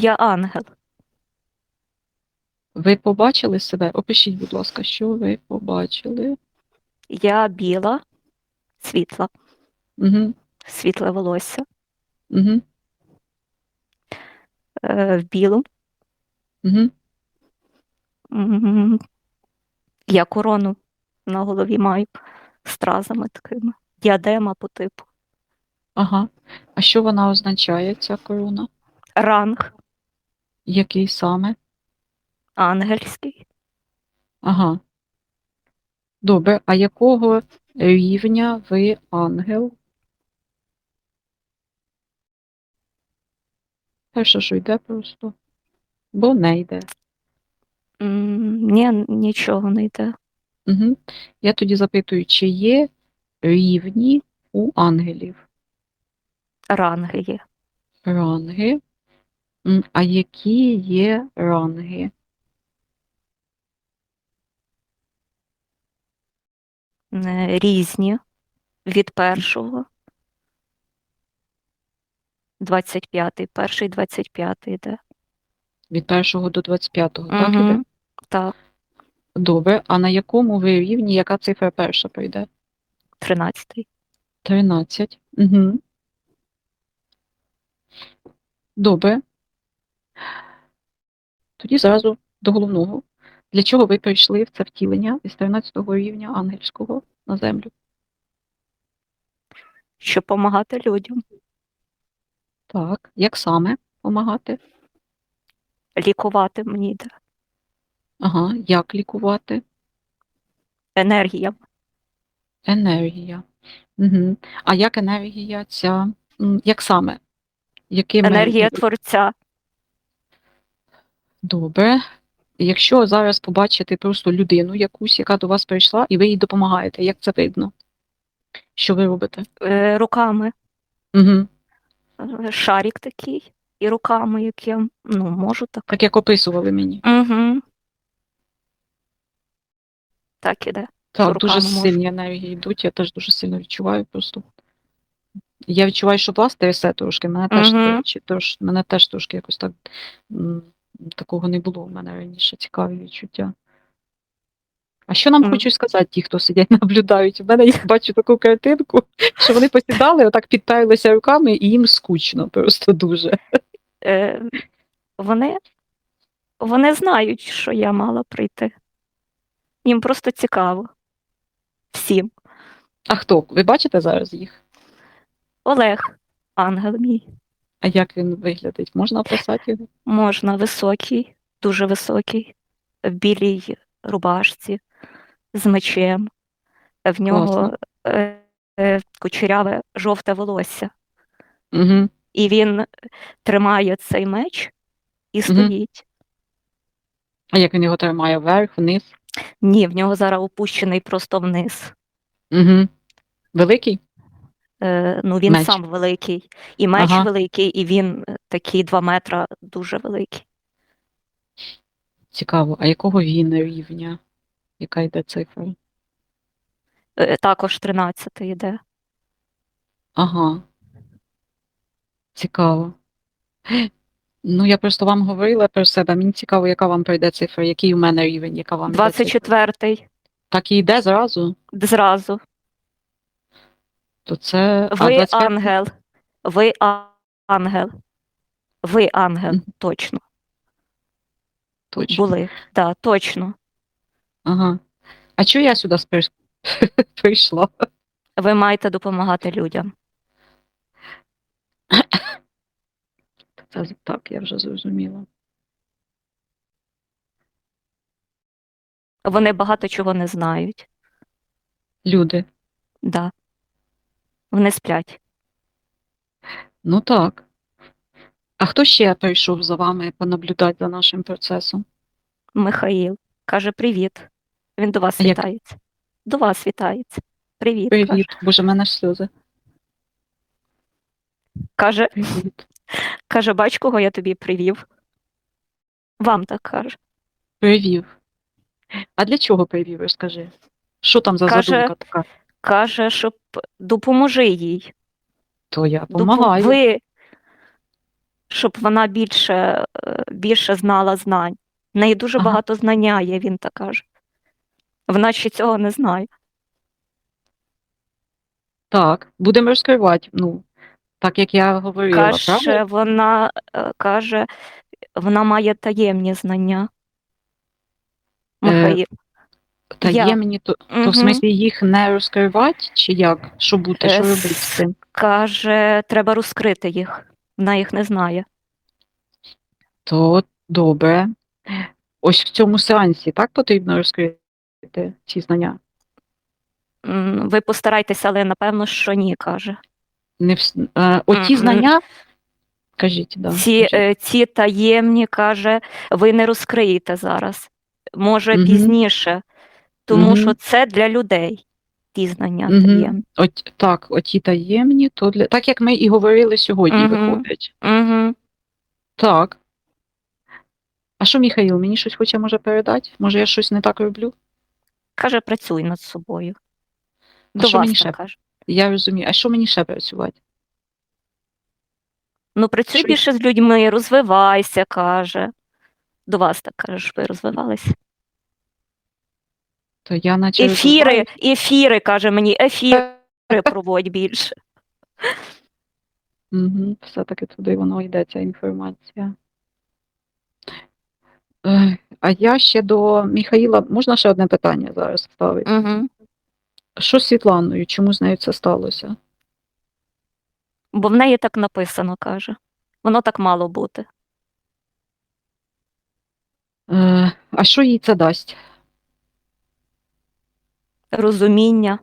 Я ангел. Ви побачили себе? Опишіть, будь ласка, що ви побачили. Я біла, світла, Угу, світле волосся. угу, Е, в білому. угу. М, Я корону на голові маю з стразами такими. Діадема по типу. Ага. А що вона означає, ця корона? Ранг Який саме? ангельський. Ага. Добре, а якого рівня ви ангел? Перше, що йде просто, бо не йде. Ні, нічого не йде. Угу. Я тоді запитую, чи є рівні у ангелів? Ранги є. Ранги. А які є ранги? Е, Різні від першого. 25-й, перший 25-й йде. Від першого до 25-го, так іде? Так, Добре. А на якому ви рівні, яка цифра перша прийде? 13-й. 13. Угу. Добре. Тоді зразу до головного. Для чого ви прийшли в це втілення із 13 рівня ангельського на землю? Щоб допомагати людям, Так. Як саме помагати? лікувати мені. Ага. Як лікувати? Енергія. Енергія. Угу. А як енергія ця? Як саме? Якими Енергія творця. Добре. Якщо зараз побачити просто людину якусь, яка до вас прийшла, і ви їй допомагаєте, як це видно? Що ви робите? Е, Руками. Угу. Шарик такий. І руками, яким, ну, можу так. Так як описували мені. Угу. Так іде. Так, дуже можу. сильні енергії йдуть, я теж дуже сильно відчуваю просто. Я відчуваю, що вас трясе трошки, мене теж, до речі, мене теж трошки якось так такого не було в мене раніше, цікаві відчуття. А що нам Мгм. хочуть сказати ті, хто сидять, наблюдають? У мене я бачу таку картинку, що вони посідали, отак підперлися руками, і їм скучно, просто дуже. Е, вони, вони знають, що я мала прийти. Їм просто цікаво. Всім. А хто? Ви бачите зараз їх? Олег, ангел мій. А як він виглядить? Можна описати його? Можна високий, дуже високий, в білій рубашці з мечем. В нього е, е, кучеряве жовте волосся. Угу. І він тримає цей меч і стоїть. А як він його тримає? Вверх, вниз? Ні, в нього зараз опущений просто вниз. Угу. Великий? Е, ну, він Меч. сам великий, і меч Ага. великий, і він е, такий два метра дуже великий. Цікаво. А якого він рівня? Яка йде цифра? Е, також 13 йде. Ага. Цікаво. Ну, я просто вам говорила про себе. Мені цікаво, яка вам прийде цифра, який у мене рівень, яка вам йде цифра. 24-й Так і йде зразу. зразу. То це. а, Ви 25? ангел. Ви а- ангел. Ви ангел, Мгм. точно. Точно. Були. Так, точно. Ага. А чого я сюди спри- прийшла? Ви маєте допомагати людям. Це так, я вже зрозуміла. Вони багато чого не знають. Люди. Да. Вони сплять. Ну так. А хто ще прийшов за вами понаблюдати за нашим процесом? Михаїл каже: Привіт. Він до вас А як- вітається. До вас вітається. Привіт. Каже. Боже, в мене ж сльози. Каже, Привіт. каже, бач, кого я тобі привів. Вам так каже. Привів. А для чого привів, розкажи? Що там за Каже, задумка така? Каже, щоб допоможи їй. То я допомагаю. Ви, щоб вона більше, е, більше знала знань. В неї дуже Ага. багато знання є, він так каже. Вона ще цього не знає. Так, будемо розкривати. Ну, так як я говорила, Каже, правда? вона е, каже, вона має таємні знання. Е, Михаїл. Таємні, то, то в Мгм. смислі їх не розкривати, чи як? Що бути, Е, що робити з цим? Каже, треба розкрити їх. Вона їх не знає. То добре. Ось в цьому сеансі так потрібно розкрити ці знання? М, Ви постарайтеся, але напевно, що ні, каже. Не вс- е, оті Мгм. знання, кажіть, да, Ці, кажіть. е, ці таємні, каже, ви не розкриєте зараз. Може, Мгм. пізніше, тому Мгм. що це для людей. Ті знання Мгм. таємні. От, так, оті таємні, то для... так як ми і говорили сьогодні, Мгм. виходить. Угу. Так. А що, Міхаїл, мені щось хоче може передати? Може, я щось не так роблю? Каже, працюй над собою. А що вас мені ще? каже. Я розумію. А що мені ще працювати? Ну, працюй Що- більше з людьми, розвивайся, каже. До вас так каже, щоб ви розвивалися. То я наче Ефіри, ефіри, каже мені, ефіри проводь більше. Угу, все-таки туди воно йде, ця інформація. Е, А я ще до Міхаїла, можна ще одне питання зараз ставити? Угу. Що з Світланою? Чому з нею це сталося? Бо в неї так написано, каже. Воно так мало бути. Е, А що їй це дасть? Розуміння.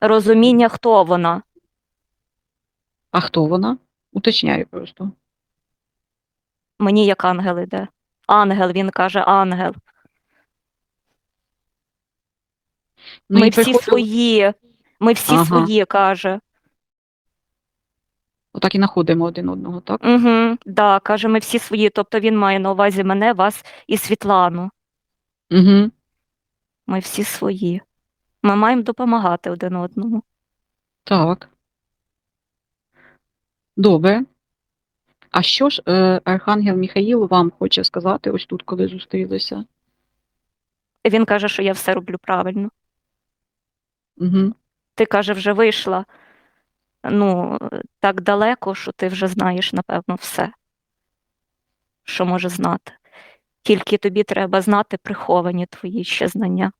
Розуміння, хто вона. А хто вона? Уточняю просто. Мені як ангел іде. Ангел, він каже, ангел. Ну, Ми і всі свої. Ми всі Ага. свої, каже. Отак і знаходимо один одного, так? Угу, да, каже, ми всі свої. Тобто він має на увазі мене, вас і Світлану. Угу. Ми всі свої. Ми маємо допомагати один одному. Так. Добре. А що ж е, Архангел Міхаїл вам хоче сказати ось тут, коли зустрілися? Він каже, що я все роблю правильно. Угу. Ти каже, вже вийшла ну, так далеко, що ти вже знаєш, напевно, все, що може знати. Тільки тобі треба знати приховані твої ще знання.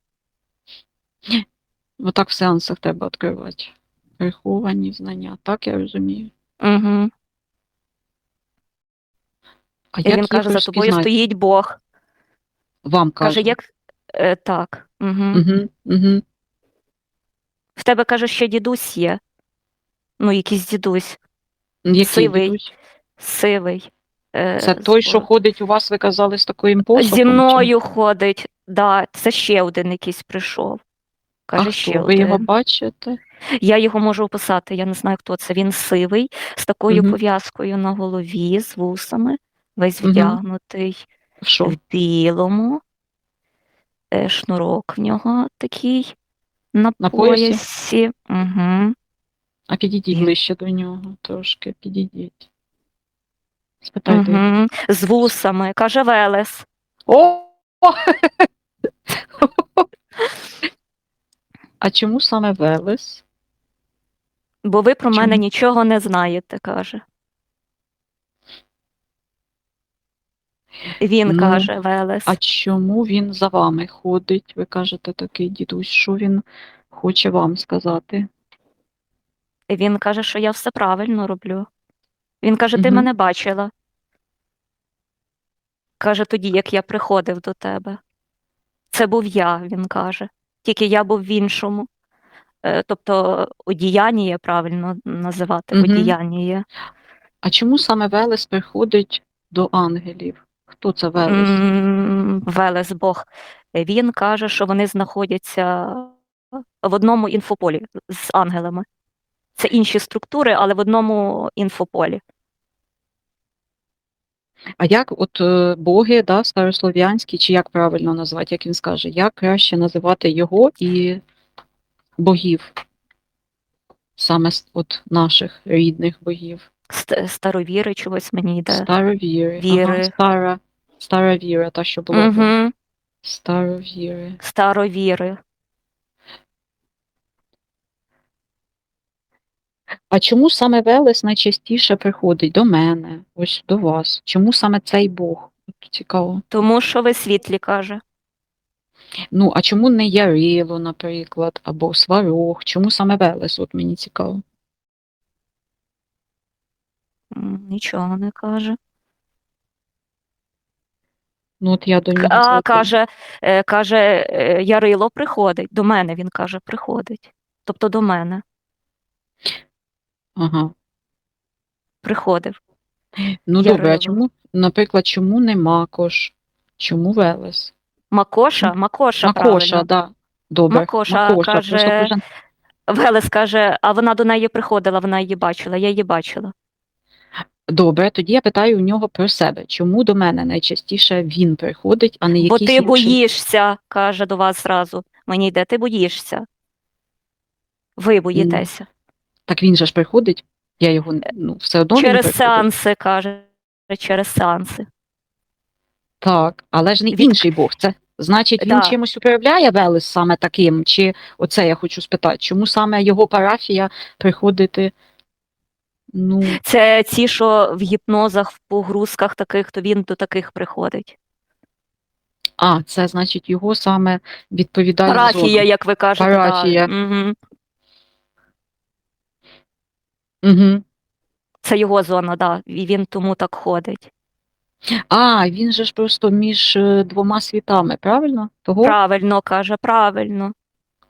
Отак в сеансах треба відкривати. Приховані знання, так я розумію. Угу. А І як він каже, за тобою розпізнати? стоїть Бог. Вам Каже, кажуть. як е, так. Угу. Угу, угу. В тебе каже, ще дідусь є. Ну, якийсь дідусь, Який Сивий. дідусь? сивий. Е, Це той, що ходить у вас, ви казали, з таким посохом? Зі чи- мною ходить. Да, це ще один якийсь прийшов. А Каже, хто? ще Ви його бачите? Я його можу описати, я не знаю, хто це. Він сивий, з такою Мгм. пов'язкою на голові, з вусами, весь вдягнутий В в білому. Е, Шнурок в нього такий на, На поясі? поясі. Угу. А підійдіть ближче до нього трошки, підійдіть. Спитайте. Угу. З вусами. Каже Велес. О! А чому саме Велес? Бо ви про мене нічого не знаєте, каже. Він Ну, каже Велес. А чому він за вами ходить? Ви кажете такий дідусь, що він хоче вам сказати? Він каже, що я все правильно роблю. Він каже, ти Мгм. мене бачила. Каже, тоді, як я приходив до тебе. Це був я, він каже. Тільки я був в іншому. Е, Тобто одіяння правильно називати Мгм. одіяння. А чому саме Велес приходить до ангелів? Хто це Велес? Велес Бог. Він каже, що вони знаходяться в одному інфополі з ангелами. Це інші структури, але в одному інфополі. А як от е, боги, да, старослов'янські, чи як правильно назвати, як він скаже, як краще називати його і богів? Саме от наших рідних богів. Старовіри чогось мені йде. Старовіри. Віри. Ага, стара, стара віра, та, що була. б. Угу. Старовіри. Старовіри. А чому саме Велес найчастіше приходить до мене, ось до вас? Чому саме цей Бог? От цікаво. Тому що ви світлі, каже. Ну, а чому не Ярило, наприклад, або Сварог? Чому саме Велес? От мені цікаво. М, Нічого не каже. Ну, от я до нього. А, звикла. каже, е, каже, е, Ярило приходить. До мене він каже, приходить. Тобто до мене Ага. приходив. Ну, добре, а чому, наприклад, чому не Макош? Чому Велес? Макоша, Макоша, Макоша, правильно. да. Добре. Макоша каже- просто кожен- Велес каже, а вона до неї приходила, вона її бачила, я її бачила. Добре, тоді я питаю у нього про себе. Чому до мене найчастіше він приходить, а не Бо ти інший? боїшся, каже до вас зразу. Мені йде, ти боїшся. Ви боїтеся. Так він же ж приходить. Я його ну, все одно Через приходить. сеанси, каже, через сеанси. Так, але ж не Від- інший Бог. Це значить, він Да. чимось управляє Велес саме таким, чи оце я хочу спитати, чому саме його парафія приходити? Ну, Це ті, що в гіпнозах, в погрузках таких, то він до таких приходить. а, це значить його саме відповідальна Парафія, зона. як ви кажете. Парафія. Да. Угу. Угу. Це його зона, да. і він тому так ходить. А, він же ж просто між е, двома світами, правильно? Того? Правильно каже, правильно.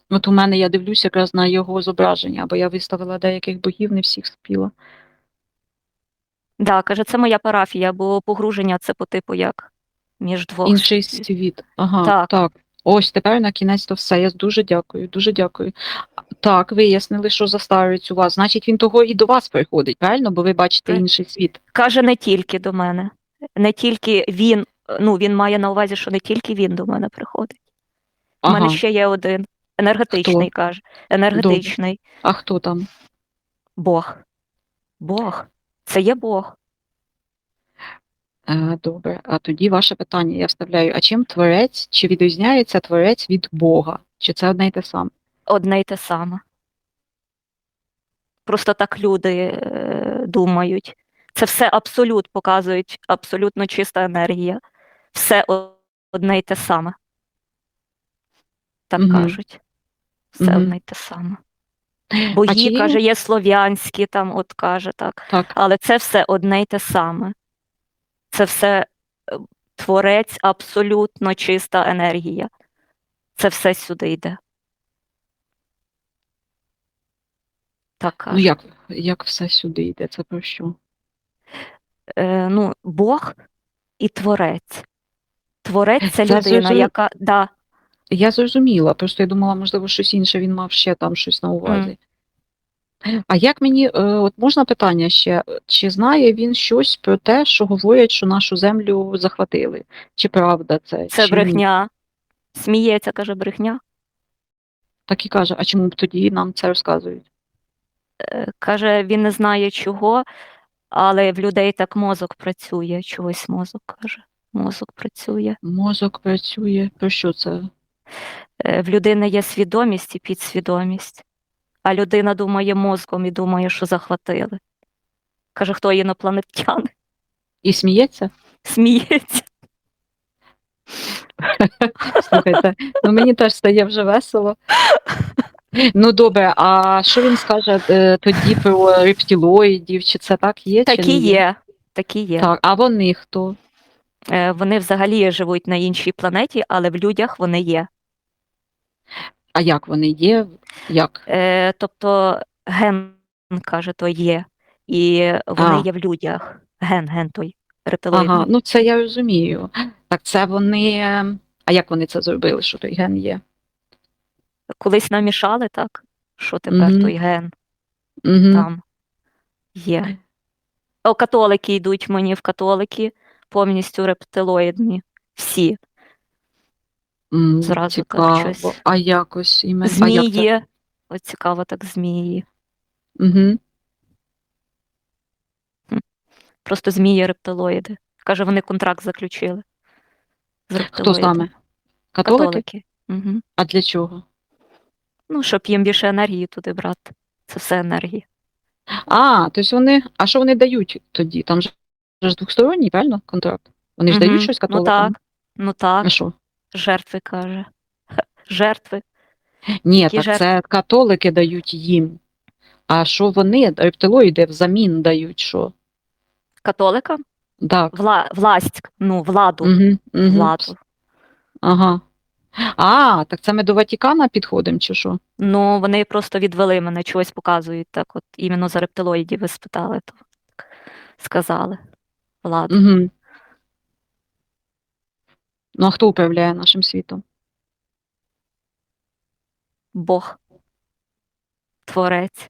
От у мене я дивлюся якраз на його зображення, бо я виставила деяких богів, не всіх спіла. Да, каже, це моя парафія, бо погруження це по типу як між двох. Інший світ. Ага, Так. так. Ось тепер на кінець то все. Я дуже дякую, дуже дякую. Так, вияснили, що за старець у вас. Значить, він того і до вас приходить, правильно? Бо ви бачите Так. інший світ. Каже, не тільки до мене. Не тільки він, ну він має на увазі, що не тільки він до мене приходить. У Ага. мене ще є один. Енергетичний, каже. Енергетичний А хто там? Бог. Бог. Це є Бог. Е, добре. А тоді ваше питання я вставляю. А чим творець, чи відрізняється творець від Бога? Чи це одне й те саме? Одне й те саме. Просто так люди е, думають. Це все абсолют показують, абсолютно чиста енергія. Все одне й те саме. Так Мгм. кажуть. Все Мгм. одне й те саме. А Бої, чи каже, є слов'янські, там, от каже так. Так. Але це все одне й те саме. Це все е, творець, абсолютно чиста енергія. Це все сюди йде. Так Ну як, як все сюди йде? Це про що? Е, ну, Бог і творець. Творець це людина, зрозуміло. яка. Да, Я зрозуміла, просто я думала, можливо, щось інше він мав ще там щось на увазі. А як мені, е, от можна питання ще, чи знає він щось про те, що говорять, що нашу землю захватили? Чи правда це? це чи ні? брехня. Сміється, каже, брехня. Так і каже, а чому б тоді нам це розказують? Е, Каже, він не знає чого, але в людей так мозок працює. Чогось мозок каже. Мозок працює. Мозок працює, про що це? Е, В людини є свідомість і підсвідомість, а людина думає мозком і думає, що захватили. Каже, хто інопланетяни? І сміється? Сміється. Слухайте, ну мені теж стає вже весело. Ну добре, а що він скаже е, тоді про рептилоїдів? Чи це так є? чи Такі не є. Такі є. Так, а вони хто? Е, Вони взагалі живуть на іншій планеті, але в людях вони є. А як вони є? Як? Е, Тобто ген, каже, то є. І вони А. є в людях. Ген, ген той рептилоїдний. Ага, ну це я розумію. Так це вони. е, А як вони це зробили, що той ген є? Колись намішали, так? Що тепер Мгм. той ген Угу. там є. О, католики йдуть мені в католики, повністю рептилоїдні. Всі. Зразу так щось. А якось імен... а як? Змії. От цікаво, так змії. Угу. Просто змії рептилоїди. Каже, вони контракт заключили. З Хто рептилоїдами. саме? Католики? Католики. Угу. А для чого? Ну, щоб їм більше енергії туди брати. Це все енергія. А, тобто вони. А що вони дають тоді? Там же ж двосторонній, правильно? Контракт. Вони ж Мгм. дають щось Ну католикам? так, ну так, А що? жертви каже. Жертви. Ні, Які так це католики дають їм. А що вони, рептилоїди, взамін дають що? Католикам Так. Вла... власть, ну, владу. Угу, угу. владу. Ага. А, так це ми до Ватикана підходимо, чи що? Ну, вони просто відвели мене, чогось показують так, от іменно за рептилоїдів ви спитали, то сказали. Владу. Угу. Ну, а хто управляє нашим світом? Бог. Творець.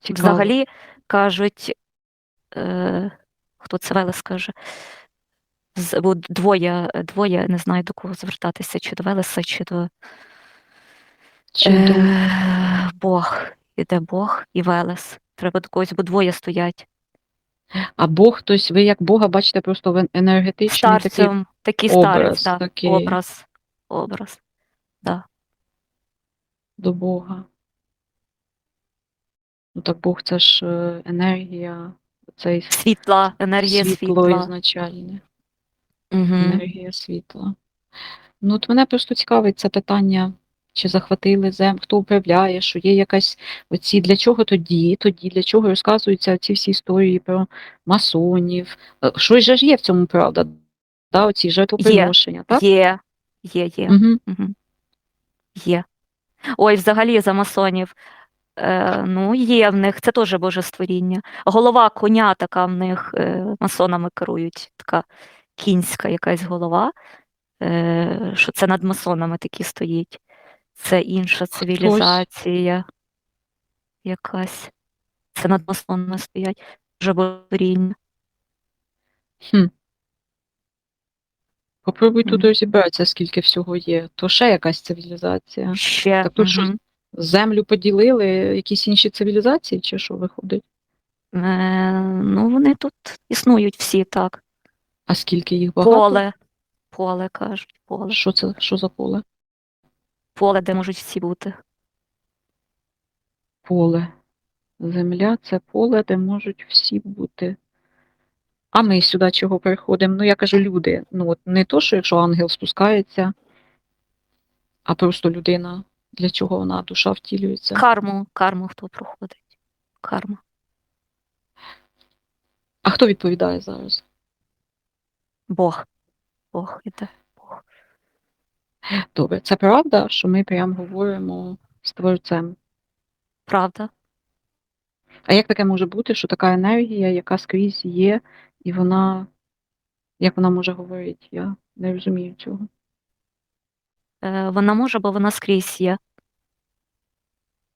Цікаво. Взагалі кажуть, е, хто це Велес каже, з, бо двоє, двоє, не знаю до кого звертатися, чи до Велеса, чи до Чи до- е, Бог. Іде Бог і Велес. Треба до когось, бо двоє стоять. А Бог, тобто ви як Бога бачите просто в енергетичний такий Старцем, такий образ, старець, да, такий. образ. Образ. Да. до Бога. Ну так Бог це ж е, енергія, цей Світла, енергія світло світла. ізначальне. Угу. Енергія світла. Ну, от мене просто цікавить це питання, чи захватили землю, хто управляє, що є якась оці, для чого тоді, тоді, для чого розказуються ці всі історії про масонів. Е, Щось же ж є в цьому правда, да, оці жертвоприношення, так? Є, є, є. Угу. Угу. Є. Ой, взагалі за масонів. Е, ну, є в них, це теж божестворіння. Голова коня така в них е, масонами керують, така кінська якась голова, е, що це над масонами такі стоїть. Це інша цивілізація якась. Це над масонами стоять. Вже божестворіння. Хм. Попробуй тут розібратися, скільки всього є. То ще якась цивілізація. Ще. Так тут мгм. Землю поділили, якісь інші цивілізації, чи що виходить? Е, ну, вони тут існують всі так. А скільки їх багато? Поле. Поле кажуть, поле. Що це? Що за поле? Поле, де можуть всі бути. Поле. Земля це поле, де можуть всі бути. А ми сюди чого приходимо? Ну, я кажу, люди. Ну, от не то, що якщо ангел спускається, а просто людина, для чого вона душа втілюється. Карму, карму хто проходить. Карма. А хто відповідає зараз? Бог. Бог іде. Бог. Добре, це правда, що ми прямо говоримо з творцем. Правда? А як таке може бути, що така енергія, яка скрізь є, і вона. Як вона може говорити? Я не розумію цього. Е, вона може, бо вона скрізь є.